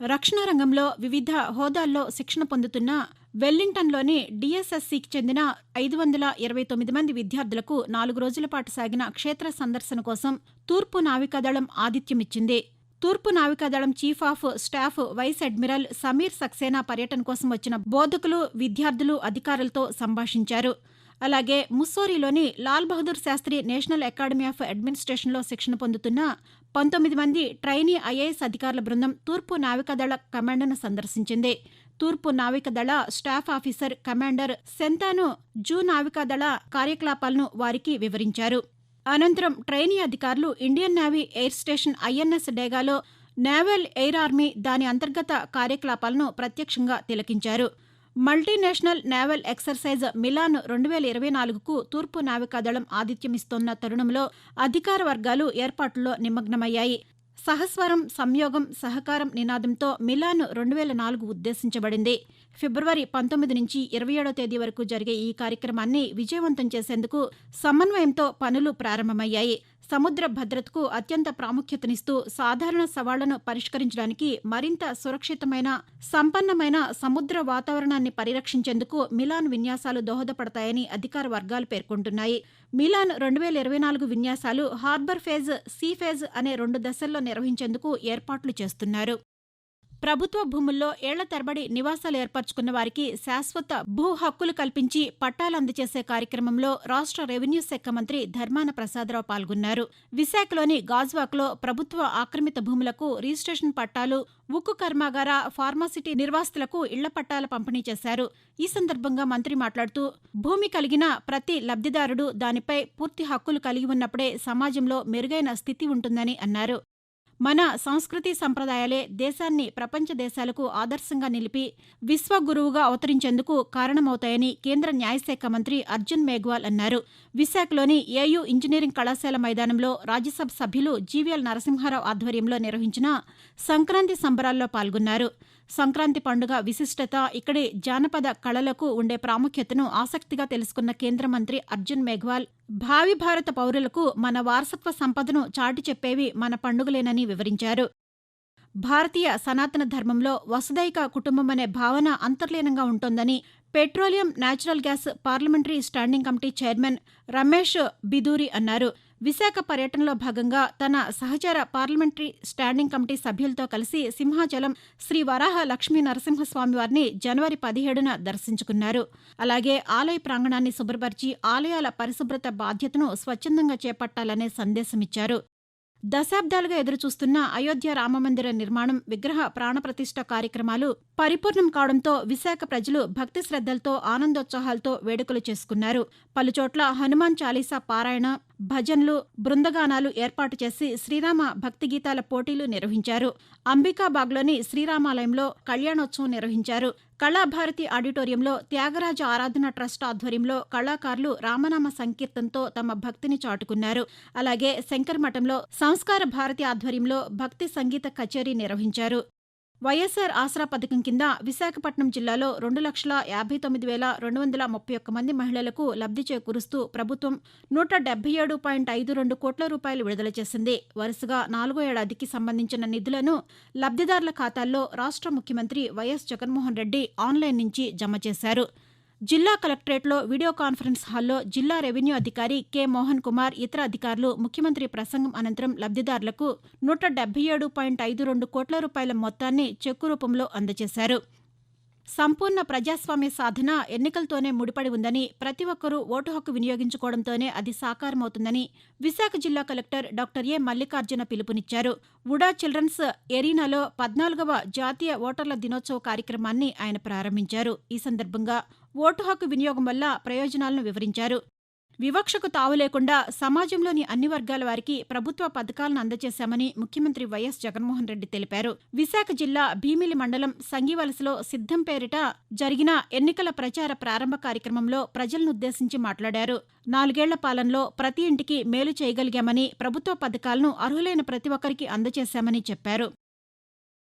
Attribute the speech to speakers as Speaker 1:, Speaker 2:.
Speaker 1: రక్షణ రంగంలో వివిధ హోదాల్లో శిక్షణ పొందుతున్న వెల్లింగ్టన్లోని డీఎస్ఎస్సీకి చెందిన ఐదు వందల ఇరవై తొమ్మిది మంది విద్యార్థులకు నాలుగు రోజుల పాటు సాగిన క్షేత్ర సందర్శన కోసం తూర్పు నావికాదళం ఆతిథ్యమిచ్చింది. తూర్పు నావికాదళం chief of staff vice admiral Sameer Saxena పర్యటన కోసం వచ్చిన బోధకులు విద్యార్థులు అధికారులతో సంభాషించారు. అలాగే ముస్సోరీలోని Lal Bahadur Shastri national academy of అడ్మినిస్ట్రేషన్లో శిక్షణ పొందుతున్న పంతొమ్మిది మంది ట్రైనీ ఐఏఎస్ అధికారుల బృందం తూర్పు నావికాదళ కమాండ్ను సందర్శించింది. తూర్పు నావికాదళ స్టాఫ్ ఆఫీసర్ కమాండర్ సెంతాను జూ నావికాదళ కార్యకలాపాలను వారికి వివరించారు. అనంతరం ట్రైనీ అధికారులు Indian navy air station INS డేగాలో naval air army దాని అంతర్గత కార్యకలాపాలను ప్రత్యక్షంగా తిలకించారు. మల్టీనేషనల్ నేవల్ ఎక్సర్సైజ్ మిలాన్ రెండు వేల ఇరవై నాలుగుకు తూర్పు నావికాదళం ఆతిథ్యమిస్తోన్న తరుణంలో అధికార వర్గాలు ఏర్పాట్లలో నిమగ్నమయ్యాయి. సహస్వరం సంయోగం సహకారం నినాదంతో మిలాన్ రెండు వేల నాలుగు ఉద్దేశించబడింది. ఫిబ్రవరి పంతొమ్మిది నుంచి ఇరవై ఏడో తేదీ వరకు జరిగే ఈ కార్యక్రమాన్ని విజయవంతం చేసేందుకు సమన్వయంతో పనులు ప్రారంభమయ్యాయి. సముద్ర భద్రతకు అత్యంత ప్రాముఖ్యతనిస్తూ సాధారణ సవాళ్ళను పరిష్కరించడానికి మరింత సురక్షితమైన సంపన్నమైన సముద్ర వాతావరణాన్ని పరిరక్షించేందుకు మిలాన్ విన్యాసాలు దోహదపడతాయని అధికార వర్గాలు పేర్కొంటున్నాయి. మిలాన్ రెండు వేల ఇరవై నాలుగు విన్యాసాలు హార్బర్ ఫేజ్ సీ ఫేజ్ అనే రెండు దశల్లో నిర్వహించేందుకు ఏర్పాట్లు చేస్తున్నారు. ప్రభుత్వ భూముల్లో ఏళ్ళ తరబడి నివాసాలు ఏర్పరచుకున్న వారికి శాశ్వత భూ హక్కులు కల్పించి పట్టాలు అందజేసే కార్యక్రమంలో రాష్ట్ర రెవెన్యూ శాఖ మంత్రి ధర్మాన ప్రసాదరావు పాల్గొన్నారు. విశాఖలోని గాజ్వాక్లో ప్రభుత్వ ఆక్రమిత భూములకు రిజిస్ట్రేషన్ పట్టాలు ఉక్కు కర్మాగార ఫార్మాసిటీ నిర్వాసితులకు ఇళ్ళ పట్టాల పంపిణీ చేశారు. ఈ సందర్భంగా మంత్రి మాట్లాడుతూ భూమి కలిగిన ప్రతి లబ్ధిదారుడు దానిపై పూర్తి హక్కులు కలిగి ఉన్నప్పుడే సమాజంలో మెరుగైన స్థితి ఉంటుందని అన్నారు. మన సంస్కృతి సంప్రదాయాలే దేశాన్ని ప్రపంచ దేశాలకు ఆదర్శంగా నిలిపి విశ్వగురువుగా అవతరించేందుకు కారణమవుతాయని కేంద్ర న్యాయశాఖ మంత్రి అర్జున్ మేఘ్వాల్ అన్నారు. విశాఖలోని ఏయూ ఇంజనీరింగ్ కళాశాల మైదానంలో రాజ్యసభ సభ్యులు జీవీఎల్ నరసింహారావు ఆధ్వర్యంలో నిర్వహించిన సంక్రాంతి సంబరాల్లో పాల్గొన్నారు. సంక్రాంతి పండుగ విశిష్టత ఇక్కడి జానపద కళలకు ఉండే ప్రాముఖ్యతను ఆసక్తిగా తెలుసుకున్న కేంద్ర మంత్రి అర్జున్ మేఘ్వాల్ భావి భారత పౌరులకు మన వారసత్వ సంపదను చాటి చెప్పేవి మన పండుగలేనని వివరించారు. భారతీయ సనాతన ధర్మంలో వసుదైక కుటుంబం అనే భావన అంతర్లీనంగా ఉంటోందని petroleum natural gas parliamentary standing committee chairman Ramesh Bidhuri అన్నారు. విశాఖ పర్యటనలో భాగంగా తన సహచర పార్లమెంటరీ స్టాండింగ్ కమిటీ సభ్యులతో కలిసి సింహాచలం శ్రీ వరాహ లక్ష్మీ నరసింహస్వామి వారిని జనవరి పదిహేడున దర్శించుకున్నారు. అలాగే ఆలయ ప్రాంగణాన్ని శుభ్రపరిచి ఆలయాల పరిశుభ్రత బాధ్యతను స్వచ్ఛందంగా చేపట్టాలనే సందేశమిచ్చారు. దశాబ్దాలుగా ఎదురుచూస్తున్న అయోధ్య రామమందిర నిర్మాణం విగ్రహ ప్రాణప్రతిష్ఠ కార్యక్రమాలు పరిపూర్ణం కావడంతో విశాఖ ప్రజలు భక్తి శ్రద్దలతో ఆనందోత్సాహాలతో వేడుకలు చేసుకున్నారు. పలుచోట్ల హనుమాన్ చాలీసా పారాయణ భజన్లు బృందగానాలు ఏర్పాటు చేసి శ్రీరామ భక్తి గీతాల పోటీలు నిర్వహించారు. అంబికాబాగ్లోని శ్రీరామాలయంలో కళ్యాణోత్సవం నిర్వహించారు. కళాభారతి ఆడిటోరియంలో త్యాగరాజ ఆరాధన ట్రస్ట్ ఆధ్వర్యంలో కళాకారులు రామనామ సంకీర్తనతో తమ భక్తిని చాటుకున్నారు. అలాగే శంకరమఠంలో సంస్కార భారతి ఆధ్వర్యంలో భక్తి సంగీత కచేరీ నిర్వహించారు. వైఎస్సార్ ఆసరా పథకం కింద విశాఖపట్నం జిల్లాలో రెండు లక్షల యాభై తొమ్మిది వేల రెండు వందల ముప్పై ఒక్క మంది మహిళలకు లబ్ధి చేకూరుస్తూ ప్రభుత్వం నూట డెబ్బై ఏడు పాయింట్ ఐదు రెండు కోట్ల రూపాయలు విడుదల చేసింది. వరుసగా నాలుగో ఏడాదికి సంబంధించిన నిధులను లబ్ధిదారుల ఖాతాల్లో రాష్ట్ర ముఖ్యమంత్రి వైఎస్ జగన్మోహన్ రెడ్డి ఆన్లైన్ నుంచి జమ చేశారు. జిల్లా కలెక్టరేట్లో వీడియో కాన్ఫరెన్స్ హాల్లో జిల్లా రెవెన్యూ అధికారి కె. మోహన్ కుమార్ ఇతర అధికారులు ముఖ్యమంత్రి ప్రసంగం అనంతరం లబ్ధిదారులకు నూట డెబ్బై ఏడు పాయింట్ ఐదు రెండు కోట్ల రూపాయల మొత్తాన్ని చెక్కు రూపంలో అందజేశారు. సంపూర్ణ ప్రజాస్వామ్య సాధన ఎన్నికలతోనే ముడిపడి ఉందని ప్రతి ఒక్కరూ ఓటు హక్కు వినియోగించుకోవడంతోనే అది సాకారమవుతుందని విశాఖ జిల్లా కలెక్టర్ డాక్టర్ ఏ మల్లికార్జున పిలుపునిచ్చారు. ఉడా చిల్డ్రన్స్ ఎరీనాలో పద్నాలుగవ జాతీయ ఓటర్ల దినోత్సవ కార్యక్రమాన్ని ఆయన ప్రారంభించారు. ఈ సందర్భంగా ఓటు హక్కు వినియోగం వల్ల ప్రయోజనాలను వివరించారు. వివక్షకు తావు లేకుండా సమాజంలోని అన్ని వర్గాల వారికి ప్రభుత్వ పథకాలను అందజేశామని ముఖ్యమంత్రి వైఎస్ జగన్మోహన్ రెడ్డి తెలిపారు. విశాఖ జిల్లా భీమిలి మండలం సంగివలసలో సిద్ధం పేరిట జరిగిన ఎన్నికల ప్రచార ప్రారంభ కార్యక్రమంలో ప్రజలనుద్దేశించి మాట్లాడారు. నాలుగేళ్ళ పాలనలో ప్రతి ఇంటికి మేలు చేయగలిగామని ప్రభుత్వ పథకాలను అర్హులైన ప్రతి ఒక్కరికి అందజేశామని చెప్పారు.